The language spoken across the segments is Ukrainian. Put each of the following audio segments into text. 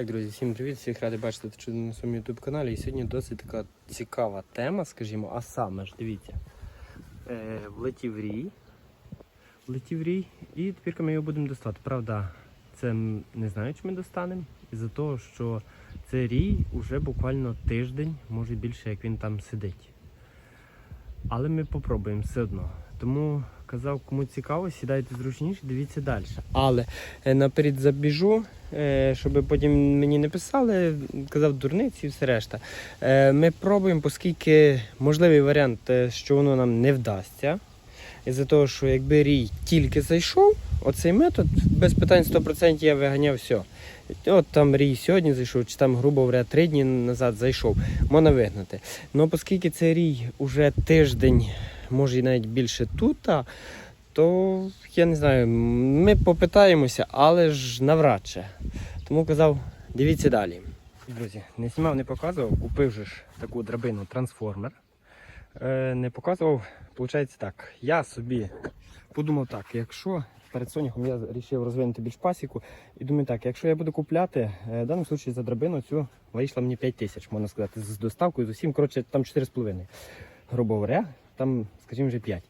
Так, друзі, всім привіт! Всіх радий бачити тут на своєму YouTube каналі. І сьогодні досить така цікава тема, скажімо, а саме ж дивіться. Е, влетів рій. Влетів рій, і тепер ми його будемо достати. Правда, це не знаю, чи ми достанемо. Із-за того, що це рій уже буквально тиждень, може більше, як він там сидить. Але ми попробуємо все одно. Тому казав, кому цікаво, сідайте зручніше, дивіться далі. Але е, наперед забіжу, е, щоб потім мені не писали, казав дурниці і все решта. Е, Ми пробуємо, оскільки можливий варіант, що воно нам не вдасться. Із-за того, що якби рій тільки зайшов, оцей метод без питань 100% я виганяв все. От там рій сьогодні зайшов, чи там, грубо говоря, три дні назад зайшов, можна вигнати. Ну оскільки цей рій уже тиждень, може і навіть більше тут, то я не знаю, ми попитаємося, але ж навряд чи. Тому казав, дивіться далі. Друзі, не знімав, не показував, купив же ж таку драбину трансформер. Е, не показував, виходить так. Я собі подумав так, якщо перед соняхом я вирішив розвинути більш пасіку, і думаю так, якщо я буду купляти, е, в даному випадку за драбину цю вийшла мені 5 тисяч, можна сказати, з доставкою, з усім, коротше, там 4,5, грубо говоря, там, скажімо, вже 5.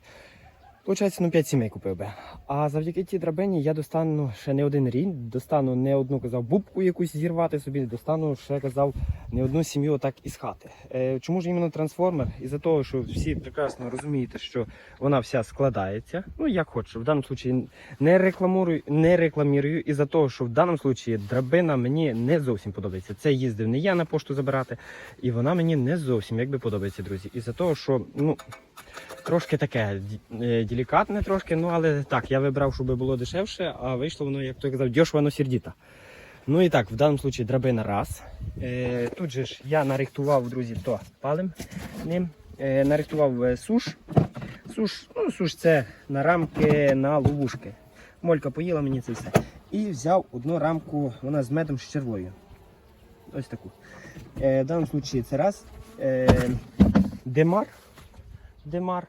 Получається, ну 5 сімей купив би. А завдяки тій драбині я достану ще не один рік, достану не одну казав бубку якусь зірвати собі, достану ще казав не одну сім'ю так із хати. Е, чому ж іменно трансформер? Із-за того, що всі прекрасно розумієте, що вона вся складається. Ну як хочу. В даному випадку не рекламую, не рекламірую із-за того, що в даному випадку драбина мені не зовсім подобається. Це їздив не я на пошту забирати, і вона мені не зовсім якби подобається, друзі. Із-за того, що ну. Трошки таке е, делікатне, трошки, ну але так, я вибрав, щоб було дешевше, а вийшло воно, як той казав, дешево, но сердіто. Ну і так, в даному випадку драбина раз. Е, тут же ж я нарихтував, друзі, то палим ним. Е, нарихтував суш. Суш, ну, суш це на рамки, на ловушки. Молька поїла мені це все. І взяв одну рамку, вона з медом з червою. Ось таку. В даному випадку це раз. Демар. Демар.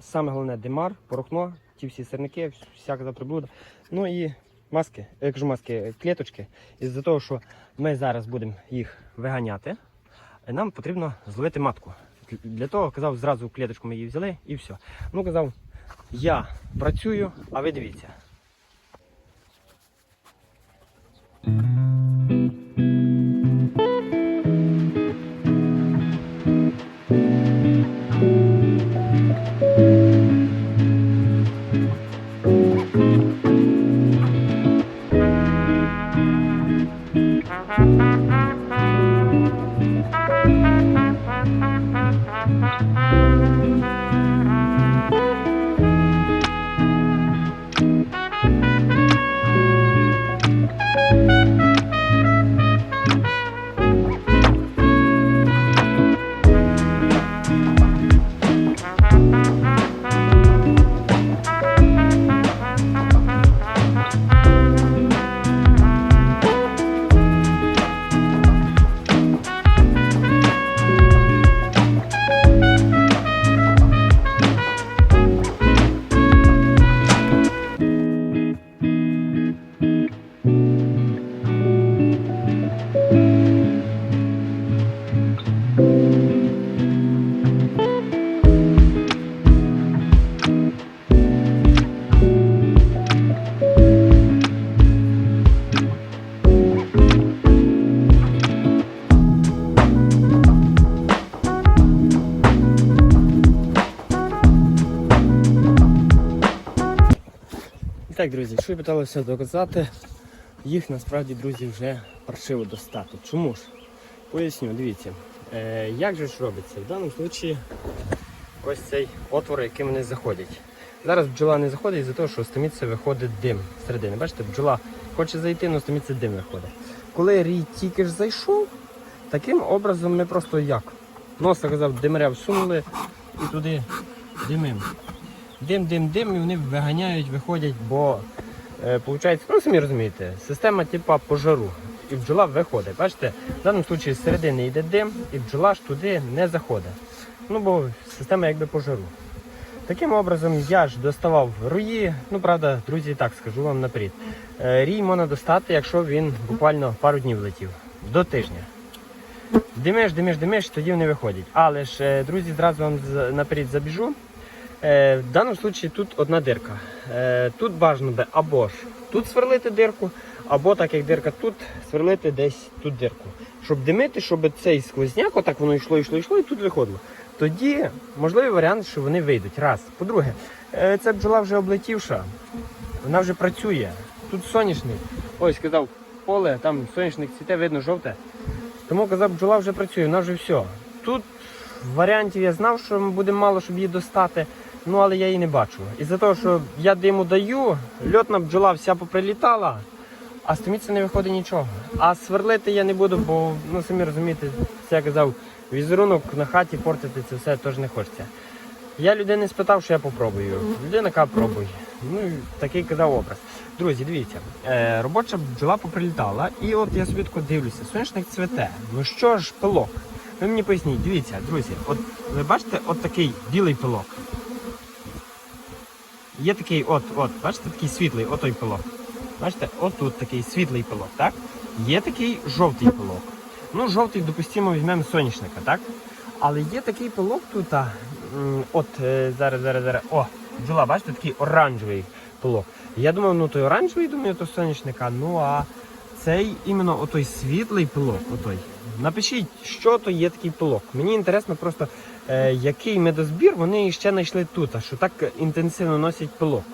Саме головне демар, порохно, ті всі сирники, всяка за приблуда. Ну і маски, я кажу маски, клеточки. Із-за того, що ми зараз будемо їх виганяти, нам потрібно зловити матку. Для того казав, зразу клеточку ми її взяли і все. Ну казав, я працюю, а ви дивіться. Так, друзі, що я питалося доказати, їх насправді, друзі, вже паршиво достати. Чому ж? Поясню, дивіться, е, як же ж робиться? В даному випадку ось цей отвор, яким вони заходять. Зараз бджола не заходить з-за того, що томіці виходить дим середини. Бачите, бджола хоче зайти, але томіці дим виходить. Коли рій тільки ж зайшов, таким образом ми просто як? Носа казав, димаря всунули і туди димим. Дим, дим, дим, і вони виганяють, виходять, бо е, виходить, ну самі розумієте, система типа пожару. І бджола виходить. Бачите, в даному випадку з середини йде дим, і бджола ж туди не заходить. Ну бо система якби пожару. Таким образом, я ж доставав руї. Ну, правда, друзі, так скажу вам наперед. Е, Рій можна достати, якщо він буквально пару днів летів. До тижня. Димиш, димиш, димиш, тоді вони виходять. Але ж, е, друзі, зразу вам наперед забіжу. Е, В даному випадку тут одна дирка. Е, Тут бажано би або ж тут сверлити дирку, або так як дирка тут, сверлити десь тут дирку. Щоб димити, щоб цей сквозняк, отак воно йшло, йшло, йшло і тут виходило. Тоді можливий варіант, що вони вийдуть. Раз. По-друге, е, ця бджола вже облетівша, вона вже працює. Тут соняшник. Ось сказав, поле, там соняшник цвіте, видно жовте. Тому казав, бджола вже працює, вона вже все. Тут варіантів я знав, що буде мало, щоб її достати, ну але я її не бачу. Із-за того, що я диму даю, льотна бджола вся поприлітала, а з томіця не виходить нічого. А сверлити я не буду, бо ну самі розумієте, це я казав, візерунок на хаті портити це все теж не хочеться. Я людини спитав, що я попробую. Людина каже, пробуй. Ну такий казав образ. Друзі, дивіться, е, робоча бджола поприлітала, і от я собі тако дивлюся, сонячник цвете. Ну що ж пилок? Ви мені поясніть, дивіться, друзі, от ви бачите, от такий білий пилок. Є такий, от, от, бачите, такий світлий, от пилок. Бачите, от тут такий світлий пилок, так? Є такий жовтий пилок. Ну, жовтий, допустимо, візьмемо соняшника, так? Але є такий пилок тут, а, от е, зараз, зараз, зараз. О, бджола, бачите, такий оранжевий пилок. Я думав, ну той оранжевий, думаю, то соняшника. Ну а цей іменно отой світлий пилок, отой. Напишіть, що то є такий пилок. Мені інтересно просто, який медозбір вони ще знайшли тут, а що так інтенсивно носять пилок.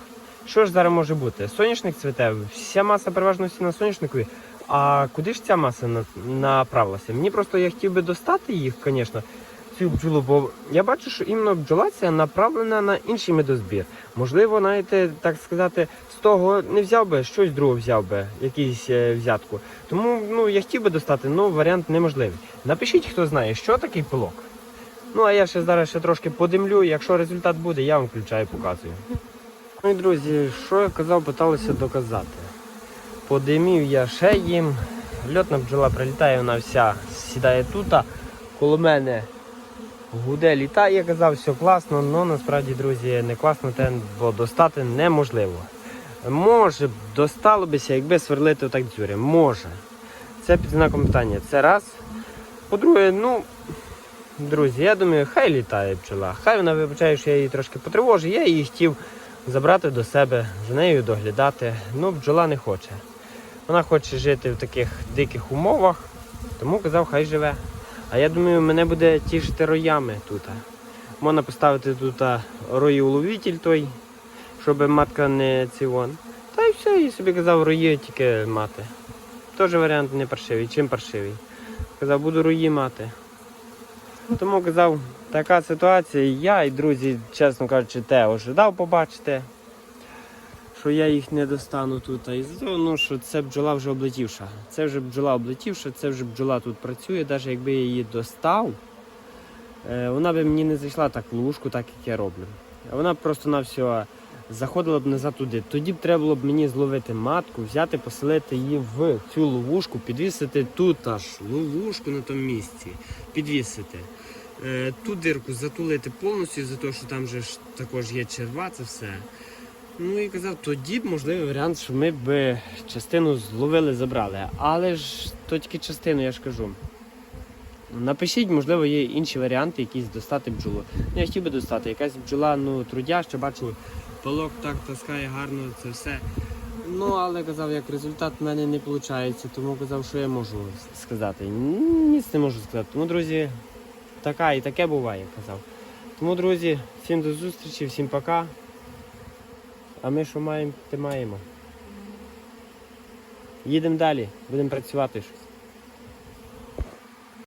Що ж зараз може бути? Соняшник цвіте, вся маса переважно на соняшникові. А куди ж ця маса направилася? Мені просто я хотів би достати їх, звісно, цю бджолу, бо я бачу, що іменно бджола ця направлена на інший медозбір. Можливо, навіть, так сказати, з того не взяв би, щось друге взяв би, якийсь е, взятку. Тому ну, я хотів би достати, але варіант неможливий. Напишіть, хто знає, що такий пилок. Ну, а я ще зараз ще трошки подимлю, якщо результат буде, я вам включаю, показую. Ну і друзі, що я казав, питалися доказати. Подимів я ще їм. Льотна бджола прилітає, вона вся сідає тут, коло мене гуде літає, я казав, все класно, але насправді, друзі, не класно, те, бо достати неможливо. Може, достало бися, якби сверлити отак дзюри. Може. Це під знаком питання. Це раз. По-друге, ну, друзі, я думаю, хай літає бджола. Хай вона вибачає, що я її трошки потривожу. Я її хотів забрати до себе, за нею доглядати. Ну, бджола не хоче. Вона хоче жити в таких диких умовах, тому казав, хай живе. А я думаю, мене буде тішити роями тут. Можна поставити тут а, роїуловитель той, щоб матка не цивон. Та й все, і собі казав, рої тільки мати. Теж варіант не паршивий. Чим паршивий? Казав, буду рої мати. Тому казав, така ситуація. Я і друзі, чесно кажучи, те ожидав побачити, що я їх не достану тут. А ну, що це бджола вже облетівша. Це вже бджола облетівша, це вже бджола тут працює. Навіть якби я її достав, е, вона би мені не зайшла так в лужку, так як я роблю. Вона просто на все заходила б назад туди. Тоді б треба було б мені зловити матку, взяти, поселити її в цю ловушку, підвісити тут аж ловушку на тому місці, підвісити. Е, Ту дирку затулити повністю, за те, що там же ж також є черва, це все. Ну і казав, тоді б можливий варіант, що ми б частину зловили, забрали. Але ж то тільки частину, я ж кажу. Напишіть, можливо, є інші варіанти, якісь достати бджолу. Ну, я хотів би достати. Якась бджола, ну, трудяща, бачу, полок так таскає гарно, це все. Ну, але казав, як результат в мене не виходить, тому казав, що я можу сказати. Ніц не можу сказати. Тому, друзі, така і таке буває, казав. Тому, друзі, всім до зустрічі, всім пока. А ми що маємо, те маємо. Їдемо далі, будемо працювати щось.